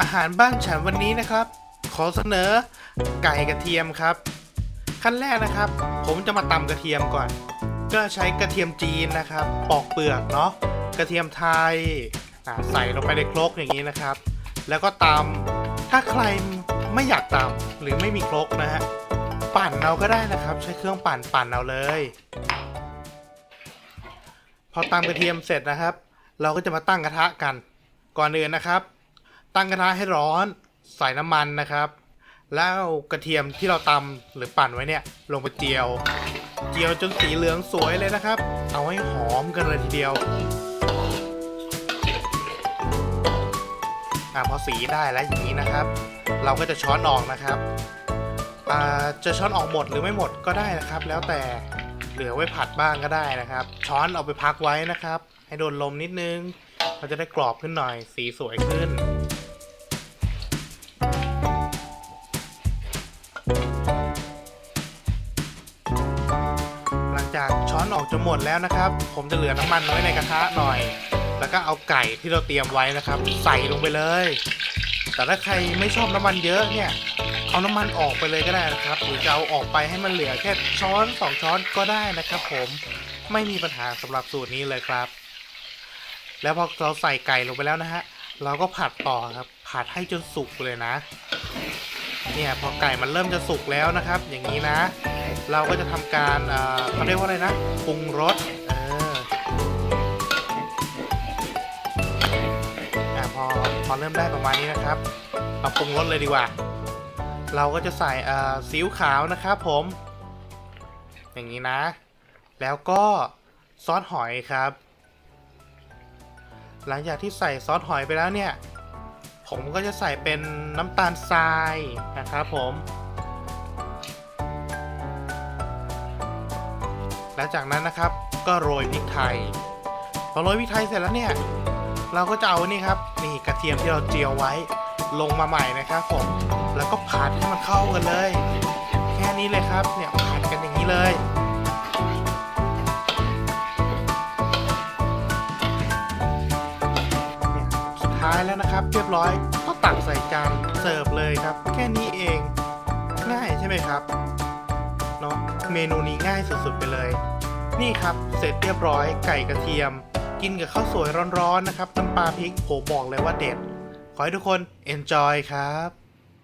อาหารบ้านฉันวันนี้นะครับ ขอเสนอไก่กระเทียมครับ ขั้นแรกนะครับ ผมจะมาตำกระเทียมก่อน ก็ใช้กระเทียมจีนนะครับ ปอกเปลือกเนาะกระเทียมไทยใส่ลงไปในครกอย่างนี้นะครับ แล้วก็ตำถ้าใครไม่อยากตำหรือไม่มีครกนะฮะปั่นเอาก็ได้นะครับ ใช้เครื่องปั่นปั่นเอาเลย พอตำกระเทียมเสร็จนะครับ เราก็จะมาตั้งกระทะกัน ก่อนอื่นนะครับ ตั้งกระทะให้ร้อน ใส่น้ำมันนะครับ แล้วกระเทียมที่เราตำหรือปั่นไว้เนี่ย ลงไปเจียว เจียวจนสีเหลืองสวยเลยนะครับ เอาให้หอมกันเลยทีเดียวอ่าพอสีได้แล้วอย่างนี้นะครับ เราก็จะช้อนออกนะครับอ่าจะช้อนออกหมดหรือไม่หมดก็ได้นะครับ แล้วแต่เหลือไว้ผัดบ้างก็ได้นะครับ ช้อนเอาไปพักไว้นะครับ ให้โดนลมนิดนึงมันจะได้กรอบขึ้นหน่อย สีสวยขึ้น อนออกจนหมดแล้วนะครับ ผมจะเหลือน้ำมันไว้ในกระทะหน่อย แล้วก็เอาไก่ที่เราเตรียมไว้นะครับ ใส่ลงไปเลย แต่ถ้าใครไม่ชอบน้ำมันเยอะเนี่ย เอาน้ำมันออกไปเลยก็ได้นะครับ หรือจะเอาออกไปให้มันเหลือแค่ช้อนสองช้อนก็ได้นะครับ ผมไม่มีปัญหาสำหรับสูตรนี้เลยครับ แล้วพอเราใส่ไก่ลงไปแล้วนะฮะเราก็ผัดต่อครับ ผัดให้จนสุกเลยนะ เนี่ยพอไก่มันเริ่มจะสุกแล้วนะครับ อย่างนี้นะ เราก็จะทำการเอ่อเขาเรียกว่าอะไรนะปรุงรสเอออะพอพอเริ่มได้ประมาณนี้นะครับเราปรุงรสเลยดีกว่า เราก็จะใส่เอ่อซีอิ๊วขาวนะครับผม อย่างนี้นะ แล้วก็ซอสหอยครับ หลังจากที่ใส่ซอสหอยไปแล้วเนี่ย ผมก็จะใส่เป็นน้ำตาลทรายนะครับผมแล้วจากนั้นนะครับก็โรยพริกไทย พอโรยพริกไทยเสร็จแล้วเนี่ย เราก็จะเอานี่ครับนี่กระเทียมที่เราเจียวไว้ลงมาใหม่นะครับผม แล้วก็ผัดให้มันเข้ากันเลย แค่นี้เลยครับเนี่ยผัดกันอย่างนี้เลยายแล้วนะครับ เรียบร้อยก็ตักใส่จานเสิร์ฟเลยครับ แค่นี้เองง่ายใช่ไหมครับเนาะเมนูนี้ง่ายสุดๆไปเลย นี่ครับเสร็จเรียบร้อยไก่กระเทียม กินกับข้าวสวยร้อนๆนะครับน้ำปลาพริกผมบอกเลยว่าเด็ด ขอให้ทุกคน enjoy ครับ